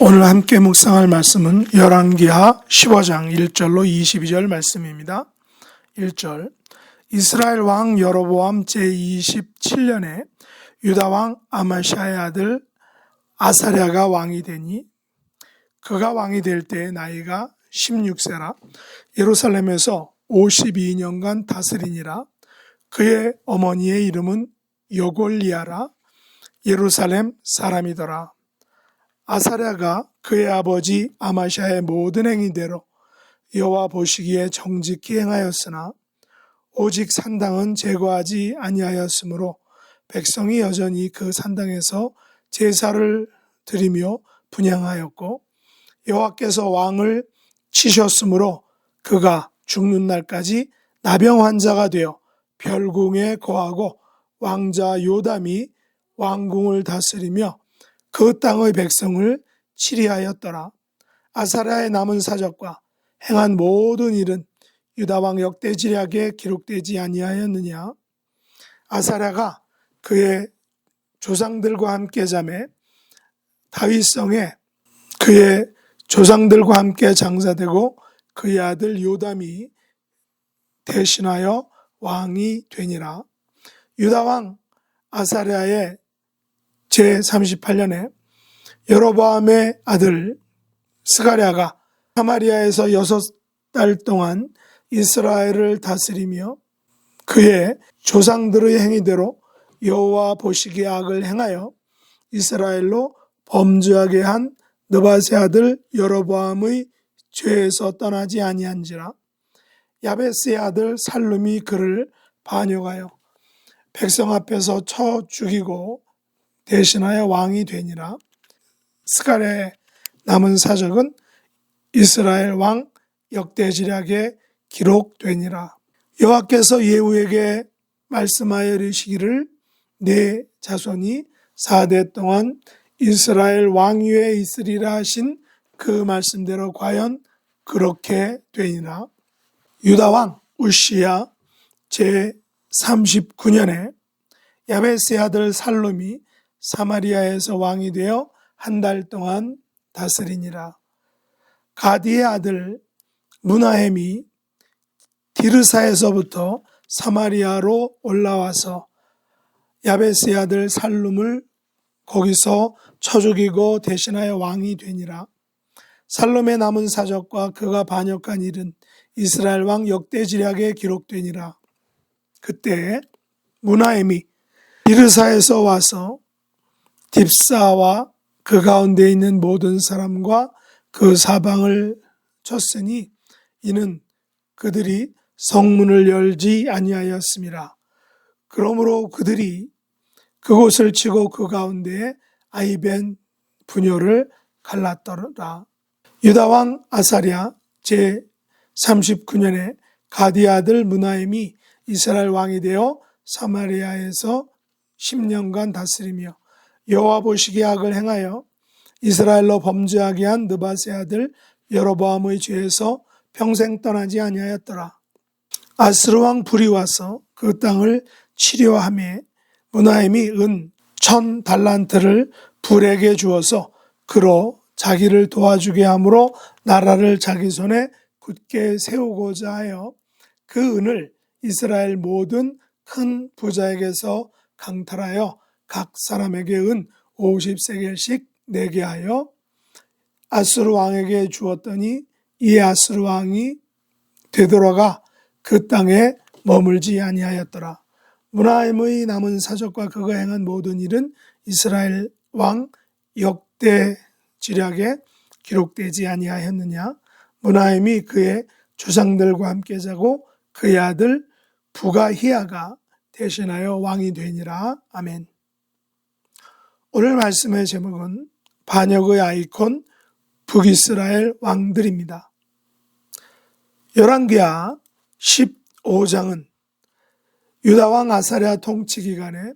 오늘 함께 묵상할 말씀은 열왕기하 15장 1절로 22절 말씀입니다. 1절. 이스라엘 왕 여로보암 제27년에 유다 왕 아마샤의 아들 아사랴가 왕이 되니 그가 왕이 될때 나이가 16세라. 예루살렘에서 52년간 다스리니라. 그의 어머니의 이름은 여골리아라. 예루살렘 사람이더라 아사랴가 그의 아버지 아마샤의 모든 행위대로 여호와 보시기에 정직히 행하였으나 오직 산당은 제거하지 아니하였으므로 백성이 여전히 그 산당에서 제사를 드리며 분양하였고 여호와께서 왕을 치셨으므로 그가 죽는 날까지 나병 환자가 되어 별궁에 거하고 왕자 요담이 왕궁을 다스리며 그 땅의 백성을 치리하였더라. 아사랴의 남은 사적과 행한 모든 일은 유다 왕 역대지략에 기록되지 아니하였느냐? 아사랴가 그의 조상들과 함께 잠에 다윗성에 그의 조상들과 함께 장사되고 그의 아들 요담이 대신하여 왕이 되니라. 유다 왕 아사랴의 제38년에 여로보암의 아들 스가랴가 사마리아에서 여섯 달 동안 이스라엘을 다스리며 그의 조상들의 행위대로 여호와 보시기에 악을 행하여 이스라엘로 범죄하게 한 느바세 아들 여로보암의 죄에서 떠나지 아니한지라 야베스의 아들 살룸이 그를 반역하여 백성 앞에서 쳐 죽이고 대신하여 왕이 되니라. 스가랴의 남은 사적은 이스라엘 왕 역대지략에 기록되니라. 여호와께서 예후에게 말씀하여 이르시기를 내 자손이 4대 동안 이스라엘 왕위에 있으리라 하신 그 말씀대로 과연 그렇게 되니라. 유다 왕 우시야 제 39년에 야베스의 아들 살롬이 사마리아에서 왕이 되어 한 달 동안 다스리니라. 가디의 아들 무나햄이 디르사에서부터 사마리아로 올라와서 야베스의 아들 살룸을 거기서 쳐 죽이고 대신하여 왕이 되니라. 살롬의 남은 사적과 그가 반역한 일은 이스라엘 왕 역대지략에 기록되니라. 그때 무나엠이 디르사에서 와서 딥사와 그 가운데 있는 모든 사람과 그 사방을 쳤으니 이는 그들이 성문을 열지 아니하였습니다. 그러므로 그들이 그곳을 치고 그 가운데에 아이벤 분열을 갈랐더라. 유다왕 아사랴 제 39년에 가디 아들 무나임이 이스라엘 왕이 되어 사마리아에서 10년간 다스리며 여호와 보시기에 악을 행하여 이스라엘로 범죄하게 한 느바세 아들 여로보암의 죄에서 평생 떠나지 아니하였더라. 아스르 왕 불이 와서 그 땅을 치료하며 무나임이 은 천 달란트를 불에게 주어서 그로 자기를 도와주게 함으로 나라를 자기 손에 굳게 세우고자 하여 그 은을 이스라엘 모든 큰 부자에게서 강탈하여 각 사람에게 은 50세겔씩 내게 하여 아스르 왕에게 주었더니 이 아스르 왕이 되돌아가 그 땅에 머물지 아니하였더라. 문하임의 남은 사적과 그가 행한 모든 일은 이스라엘 왕 역대 지략에 기록되지 아니하였느냐. 문하임이 그의 조상들과 함께 자고 그의 아들 부가 히야가 대신하여 왕이 되니라. 아멘. 오늘 말씀의 제목은 반역의 아이콘 북이스라엘 왕들입니다. 열왕기하 15장은 유다 왕 아사랴 통치 기간에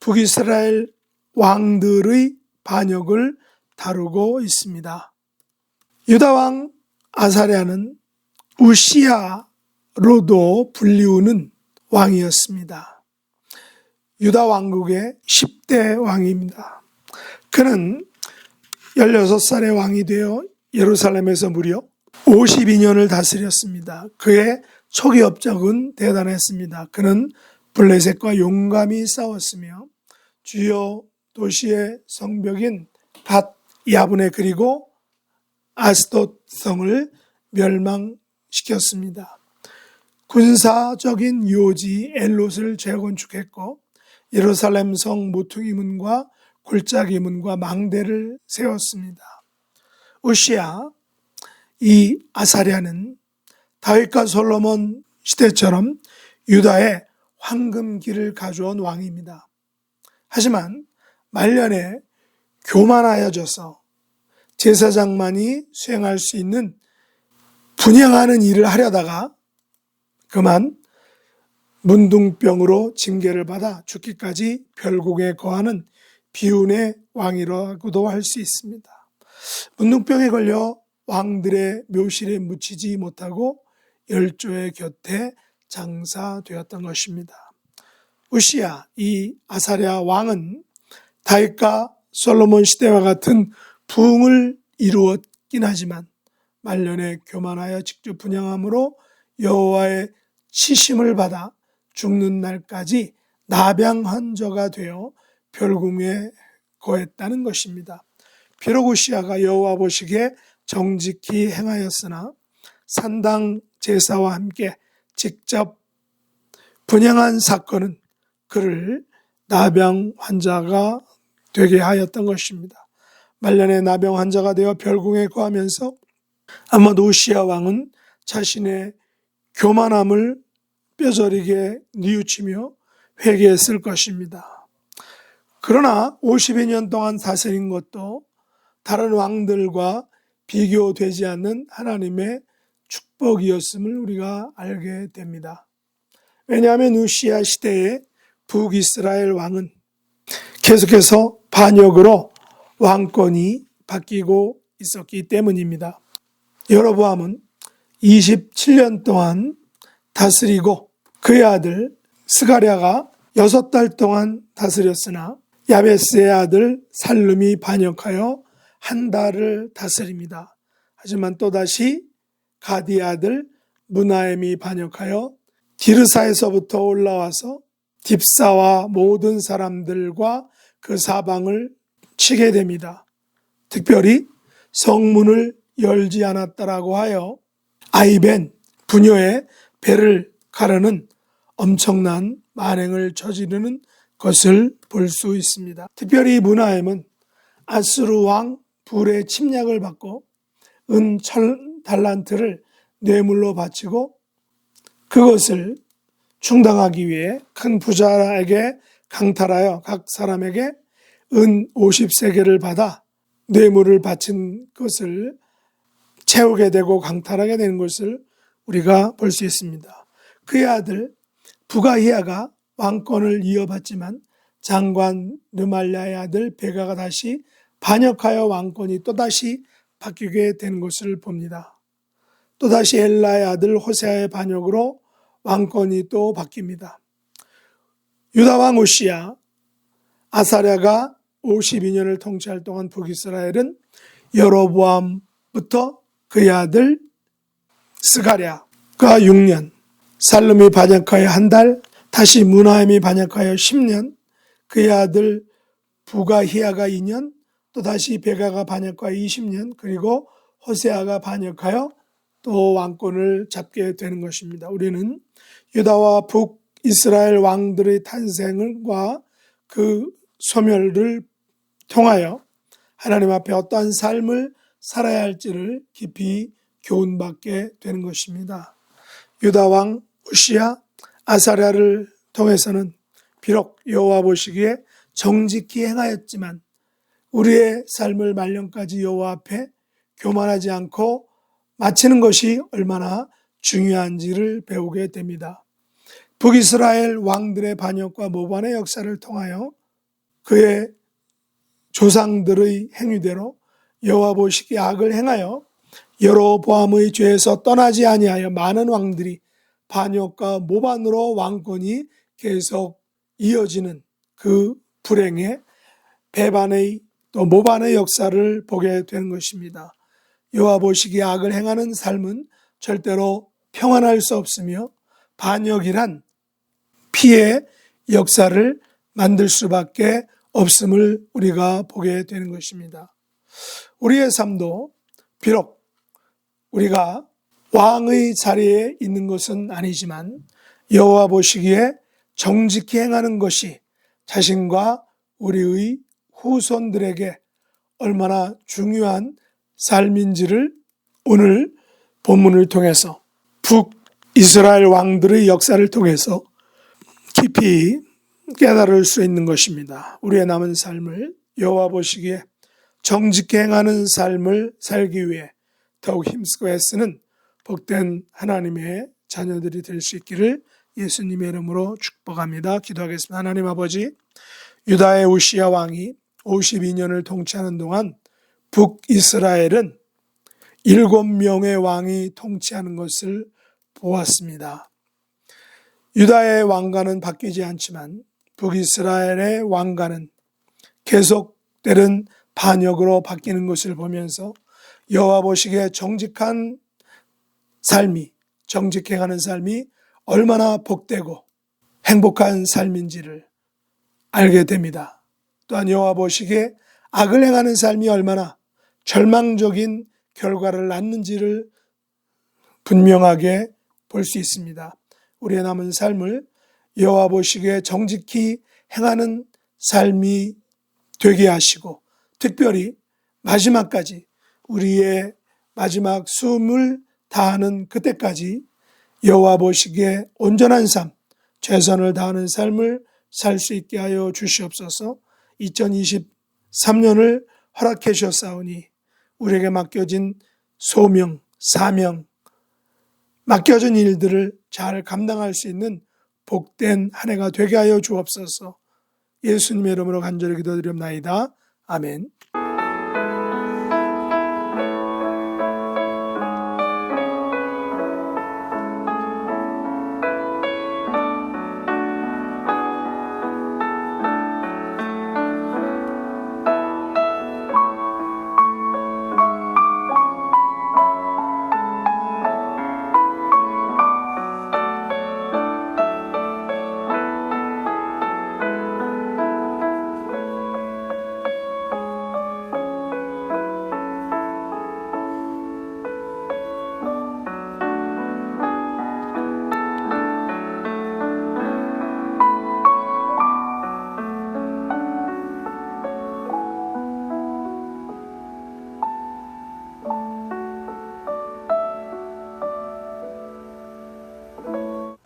북이스라엘 왕들의 반역을 다루고 있습니다. 유다 왕 아사랴는 우시아로도 불리우는 왕이었습니다. 유다 왕국의 10대 왕입니다. 그는 16살의 왕이 되어 예루살렘에서 무려 52년을 다스렸습니다. 그의 초기 업적은 대단했습니다. 그는 블레셋과 용감히 싸웠으며 주요 도시의 성벽인 갓 야분에 그리고 아스돗 성을 멸망시켰습니다. 군사적인 요지 엘롯을 재건축했고 예루살렘 성 모퉁이 문과 골짜기 문과 망대를 세웠습니다. 우시아 이 아사랴는 다윗과 솔로몬 시대처럼 유다의 황금기를 가져온 왕입니다. 하지만 말년에 교만하여져서 제사장만이 수행할 수 있는 분양하는 일을 하려다가 그만 문둥병으로 징계를 받아 죽기까지 별국에 거하는 비운의 왕이라고도 할 수 있습니다. 문둥병에 걸려 왕들의 묘실에 묻히지 못하고 열조의 곁에 장사되었던 것입니다. 우시야 이 아사랴 왕은 다윗과 솔로몬 시대와 같은 부흥을 이루었긴 하지만 말년에 교만하여 직접 분양함으로 여호와의 치심을 받아 죽는 날까지 나병환자가 되어 별궁에 거했다는 것입니다. 비록 우시아가 여호와 보시기에 정직히 행하였으나 산당 제사와 함께 직접 분양한 사건은 그를 나병 환자가 되게 하였던 것입니다. 말년에 나병 환자가 되어 별궁에 거하면서 아마도 우시아 왕은 자신의 교만함을 뼈저리게 뉘우치며 회개했을 것입니다. 그러나 52년 동안 다스린 것도 다른 왕들과 비교되지 않는 하나님의 축복이었음을 우리가 알게 됩니다. 왜냐하면 우시아 시대에 북이스라엘 왕은 계속해서 반역으로 왕권이 바뀌고 있었기 때문입니다. 여로보암은 27년 동안 다스리고 그의 아들 스가랴가 6달 동안 다스렸으나 야베스의 아들 살룸이 반역하여 한 달을 다스립니다. 하지만 또다시 가디 아들 무나엠이 반역하여 디르사에서부터 올라와서 딥사와 모든 사람들과 그 사방을 치게 됩니다. 특별히 성문을 열지 않았다라고 하여 아이벤 부녀의 배를 가르는 엄청난 만행을 저지르는 것을 볼 수 있습니다. 특별히 문하엠은 아스루 왕 불의 침략을 받고 은 철 달란트를 뇌물로 바치고 그것을 충당하기 위해 큰 부자에게 강탈하여 각 사람에게 은 50세계를 받아 뇌물을 바친 것을 채우게 되고 강탈하게 되는 것을 우리가 볼 수 있습니다. 그의 아들 부가히아가 왕권을 이어받지만 장관 르말랴의 아들 베가가 다시 반역하여 왕권이 또다시 바뀌게 되는 것을 봅니다. 또다시 엘라의 아들 호세아의 반역으로 왕권이 또 바뀝니다. 유다 왕 우시야 아사랴가 52년을 통치할 동안 북이스라엘은 여로보암부터 그의 아들 스가랴가 6년, 살룸이 반역하여 한 달, 다시 문하임이 반역하여 10년, 그의 아들 부가히아가 2년, 또 다시 베가가 반역하여 20년, 그리고 호세아가 반역하여 또 왕권을 잡게 되는 것입니다. 우리는 유다와 북 이스라엘 왕들의 탄생과 그 소멸을 통하여 하나님 앞에 어떠한 삶을 살아야 할지를 깊이 교훈받게 되는 것입니다. 유다 왕 우시야 아사랴를 통해서는 비록 여호와 보시기에 정직히 행하였지만 우리의 삶을 말년까지 여호와 앞에 교만하지 않고 마치는 것이 얼마나 중요한지를 배우게 됩니다. 북이스라엘 왕들의 반역과 모반의 역사를 통하여 그의 조상들의 행위대로 여호와 보시기에 악을 행하여 여로보암의 죄에서 떠나지 아니하여 많은 왕들이 반역과 모반으로 왕권이 계속 이어지는 그 불행의 배반의 또 모반의 역사를 보게 되는 것입니다. 여호와 보시기에 악을 행하는 삶은 절대로 평안할 수 없으며 반역이란 피해 역사를 만들 수밖에 없음을 우리가 보게 되는 것입니다. 우리의 삶도 비록 우리가 왕의 자리에 있는 것은 아니지만 여호와 보시기에 정직히 행하는 것이 자신과 우리의 후손들에게 얼마나 중요한 삶인지를 오늘 본문을 통해서 북 이스라엘 왕들의 역사를 통해서 깊이 깨달을 수 있는 것입니다. 우리의 남은 삶을 여호와 보시기에 정직히 행하는 삶을 살기 위해 더욱 힘쓰고 애쓰는 복된 하나님의 자녀들이 될 수 있기를 예수님의 이름으로 축복합니다. 기도하겠습니다. 하나님 아버지, 유다의 우시야 왕이 52년을 통치하는 동안 북이스라엘은 일곱 명의 왕이 통치하는 것을 보았습니다. 유다의 왕가는 바뀌지 않지만 북이스라엘의 왕가는 계속되는 반역으로 바뀌는 것을 보면서 여호와 보시기에 정직한 삶이 정직해 가는 삶이 얼마나 복되고 행복한 삶인지를 알게 됩니다. 또한 여호와 보시기에 악을 행하는 삶이 얼마나 절망적인 결과를 낳는지를 분명하게 볼 수 있습니다. 우리의 남은 삶을 여호와 보시기에 정직히 행하는 삶이 되게 하시고 특별히 마지막까지 우리의 마지막 숨을 다하는 그때까지 여호와 보시기에 온전한 삶, 최선을 다하는 삶을 살 수 있게 하여 주시옵소서. 2023년을 허락해 주셨사오니 우리에게 맡겨진 소명, 사명, 맡겨진 일들을 잘 감당할 수 있는 복된 한 해가 되게 하여 주옵소서. 예수님의 이름으로 간절히 기도드립나이다. 아멘.